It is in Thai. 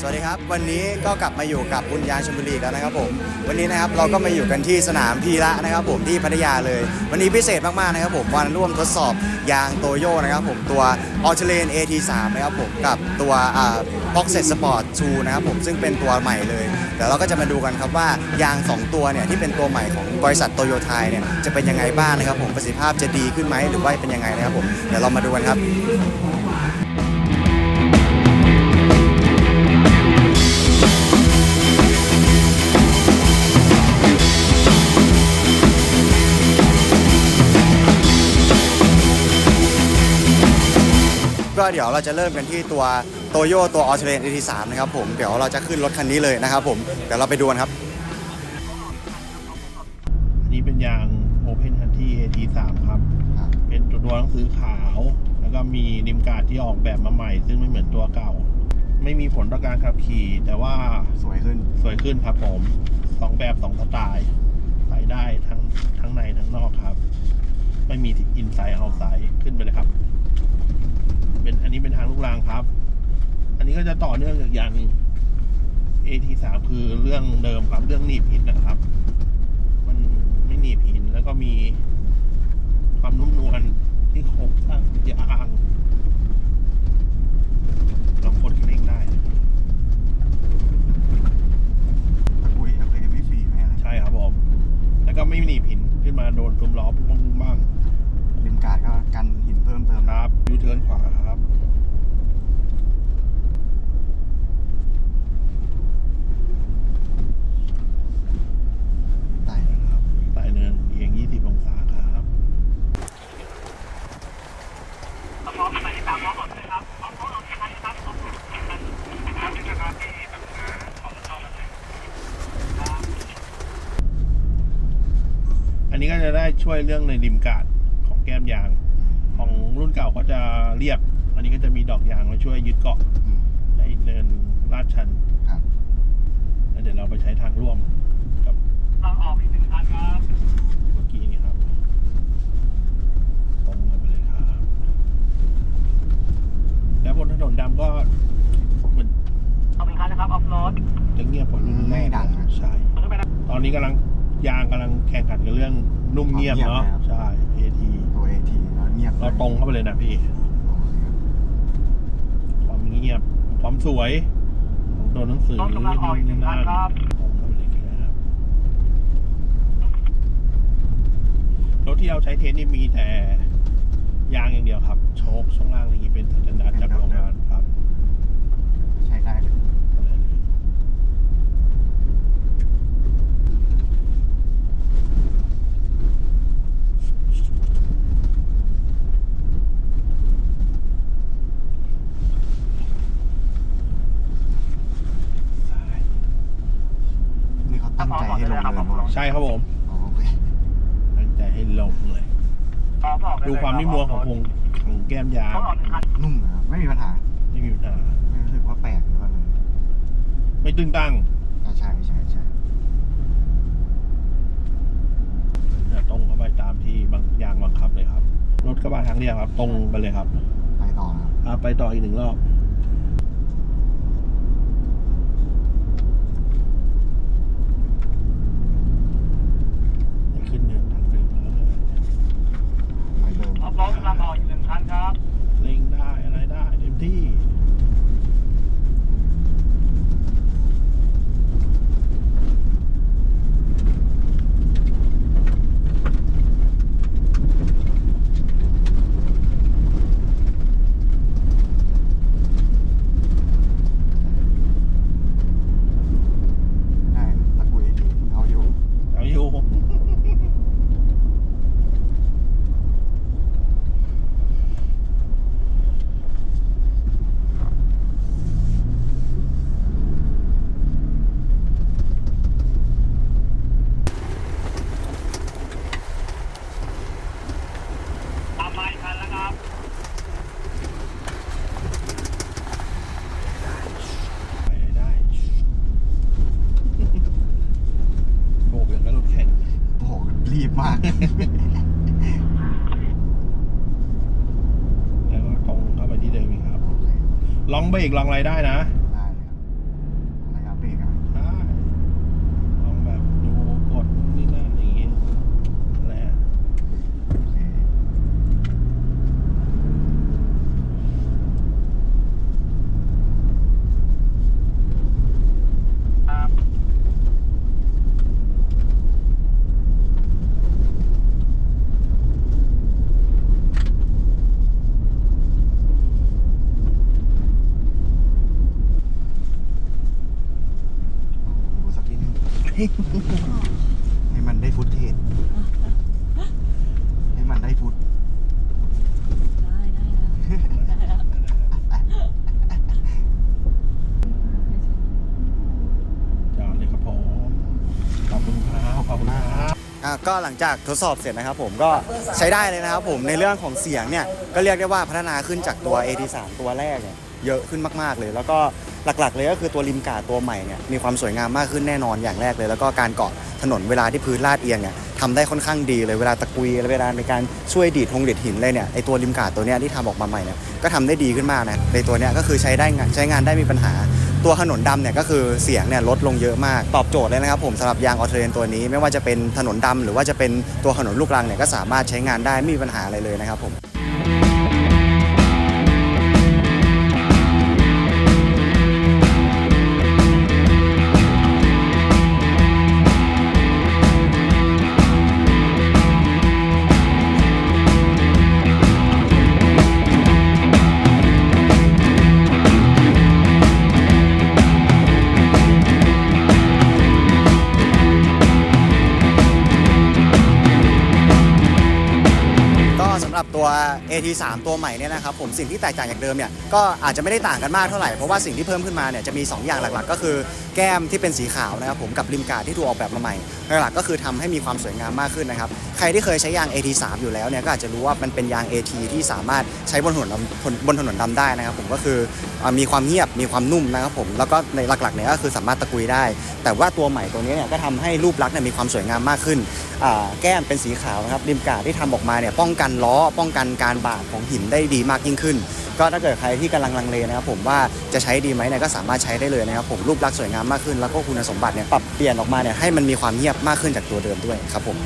สวัสดีครับ วันนี้ก็กลับมาอยู่กับบุญยาชลบุรีกแล้วนะครับผม วันนี้นะครับเราก็มาอยู่กันที่สนามพีระนะครับ ผมที่พัทยาเลย วันนี้พิเศษมากๆนะครับ ผมวันร่วมทดสอบยางโตโยนะครับ ผมตัว a l t e r a n AT3 นะครับผมกับตัวอ่า Boxset Sport 2นะครับผมซึ่งเป็นตัวใหม่เลยเดี๋ยวเราก็จะมาดูกันครับว่ายาง 2 ตัวเนี่ยที่เป็นตัวใหม่ของบริษัทโตโยไทยเนี่ยจะเป็นยังไงบ้างนะครับ ผมประสิทธิภาพจะดีขึ้นไหมหรือว่าเป็นยังไงนะครับผมเดี๋ยวเรามาดูกันครับ ก็เดี๋ยวเราจะเริ่มกันที่ตัวโตโยตัวออ t เ r เ n AT3 นะครับผมเดี๋ยวเราจะขึ้นรถคันนี้เลยนะครับผมเดี๋ยวเราไปดูกันครับ อันนี้เป็นยาง Open h u n t y AT3 ครับ ครับ เป็นตัวหนังสือขาว แล้วก็มีริมการ์ดที่ออกแบบมาใหม่ ซึ่งไม่เหมือนตัวเก่า ไม่มีผลต่อการขับขี่ แต่ว่าสวยขึ้นสวยขึ้นครับผมสองแบบสองสไตล์ใส่ได้ทั้งทั้งในทั้งนอกครับ ไม่มีอินไซด์เอาไซด์ขึ้นไปเลยครับ เป็นอันนี้เป็นทางลูกราง ครับ อันนี้ก็จะต่อเนื่องจากอย่าง AT3 คือเรื่องเดิมครับเรื่องหนีบหินนะครับ มันไม่หนีบหินแล้วก็มีความนุ่มนวลที่โครงสร้างยางเรากดคันเร่งได้ตะกุยโอเคไม่ฟรีไม่อะไรใช่ครับผมแล้วก็ไม่หนีบหินขึ้นมาโดนซุ้มล้อปุ้งบ้างบ้าง ริมการ์ดก็กันหินเพิ่มเติม ครับยูเทิร์นขวาครับ ได้ ครับไต่เนินเอียง 20 องศาครับ อันนี้ก็จะได้ช่วยเรื่องในริมการ์ดของแก้มยาง ของรุ่นเก่าก็จะเรียบ อันนี้ก็จะมีดอกยางมาช่วยยึดเกาะอืมในเนินลาดชันครับแล้วเดี๋ยวเราไปใช้ทางร่วมกับทางออกอีกหนึ่งคันครับ เมื่อกี้นี่ครับ ตรงกันไปเลยครับ แล้วบนถนนดำก็เหมือน เอาหนึ่งคันนะครับออฟโรด จะเงียบกว่ารุ่นแรกนะใช่ มันก็เป็น ตอนนี้กำลังยางกำลังแข่งขันกันเรื่องนุ่มเงียบเนาะใช่ AT ตัว AT แล้ว เงียบเราตรงเข้าไปเลยนะพี่ ความเงียบ ความสวยของตัวหนังสือรถกำลังออกอีกหนึ่งคันครับตรงเข้าไปเลยครับรถที่เราใช้เทสนี่มีแต่ยางอย่างเดียวครับ โชคช่วงล่างนี้เป็นสแตนดาร์ดจากโรงงานครับ ใช้ได้เลย อะไรเลย นี่เขา ตั้งใจให้ลงเนินหมดใช่ครับผมอ๋อโอเคตั้งใจให้ลงเลยออฟออกไเลยดูความนิ่มนวลของพงของแก้มยางเขาออกหนึ่งคันนุ่มนะครับไม่มีปัญหาไม่มีปัญหาไม่รู้สึกว่าแปลกหรือว่าอะไรไม่ตึงตั้งอ่าใช่ใช่ใช่เดี๋ยวตรงเข้าไปตามที่บางยางบังคับเลยครับ รถกระบะทางเรียบครับ ตรงไปเลยครับไปต่อนะครับอะไปต่ออีกหนึ่งรอบ ขึ้นเนินทางเดินมาแล้ว ไปเดิม ออฟโรดกำลังออกอีกหนึ่งคันครับ เร่งได้อะไรได้เต็มที่ ได้ตะกุย AT เอาอยู่ เอาอยู่ ตามมาอีกคันแล้วครับ ไปได้ โบกอย่างกับรถแข่ง โอ้โหรีบมาก แล้วก็ตรงเข้าไปที่เดิมอีกครับ ลองเบรกลองอะไรได้นะ ได้เลยครับ ให้มันได้ฟุตเทจให้มันได้ฟุต ได้ได้แล้วได้แล้ว จอดเลยครับผมขอบคุณครับขอบคุณครับ อะ ก็หลังจากทดสอบเสร็จนะครับผมก็ใช้ได้เลยนะครับผมในเรื่องของเสียงเนี่ยก็เรียกได้ว่าพัฒนาขึ้นจากตัว AT3 ตัวแรกเนี่ยเยอะขึ้นมากๆเลย แล้วก็หลักๆ เลยก็คือตัวริมกาตัวใหม่เนี่ยมีความสวยงามมากขึ้นแน่นอนอย่างแรกเลย แล้วก็การเกาะถนนเวลาที่พื้นลาดเอียงเนี่ยทำได้ค่อนข้างดีเลยเวลาตะกุยเวลาในการช่วยดีดทงดีดหินเลยเนี่ยไอตัวริมกาตัวเนี้ยที่ทำออกมาใหม่เนี่ยก็ทำได้ดีขึ้นมากนะในตัวเนี้ยก็คือใช้ได้งานใช้งานได้มีปัญหา ตัวถนนดำเนี่ยก็คือเสียงเนี่ยลดลงเยอะมาก ตอบโจทย์เลยนะครับผมสำหรับยางออเทรนตัวนี้ ไม่ว่าจะเป็นถนนดำหรือว่าจะเป็นตัวถนนลูกรังเนี่ยก็สามารถใช้งานได้ไม่มีปัญหาอะไรเลยนะครับผม AT3 ตัวใหม่เนี่ยนะครับผมสิ่งที่แตกต่างจากเดิมเนี่ยก็อาจจะไม่ได้ต่างกันมากเท่าไหร่ เพราะว่าสิ่งที่เพิ่มขึ้นมาเนี่ยจะมี 2 อย่างหลักๆ ก็คือแก้มที่เป็นสีขาวนะครับผมกับริมกาดที่ถูกออกแบบมาใหม่หลักๆก็คือทำให้มีความสวยงามมากขึ้นนะครับใครที่เคยใช้ยาง AT3 อยู่แล้วเนี่ยก็อาจจะรู้ว่ามันเป็นยาง AT ที่สามารถใช้บนถนนดำบนถนนดำได้นะครับผมก็คือมีความเงียบมีความนุ่มนะครับผมแล้วก็ในหลักๆเนี่ยก็คือสามารถตะกุยได้ แต่ว่าตัวใหม่ตัวนี้เนี่ยก็ทำให้รูปลักษณ์เนี่ยมีความสวยงามมากขึ้นแก้มเป็นสีขาวนะครับริมกาดที่ทำออกมาเนี่ยป้องกันล้อป้องกันการบาดของหินได้ดีมากยิ่งขึ้น ก็ถ้าเกิดใครที่กำลังลังเลนะครับผมว่าจะใช้ดีไหมเนี่ยก็สามารถใช้ได้เลยนะครับผมรูปลักษณ์สวยงามมากขึ้น แล้วก็คุณสมบัติเนี่ยปรับเปลี่ยนออกมาเนี่ยให้มันมีความเงียบมากขึ้นจากตัวเดิมด้วยครับผม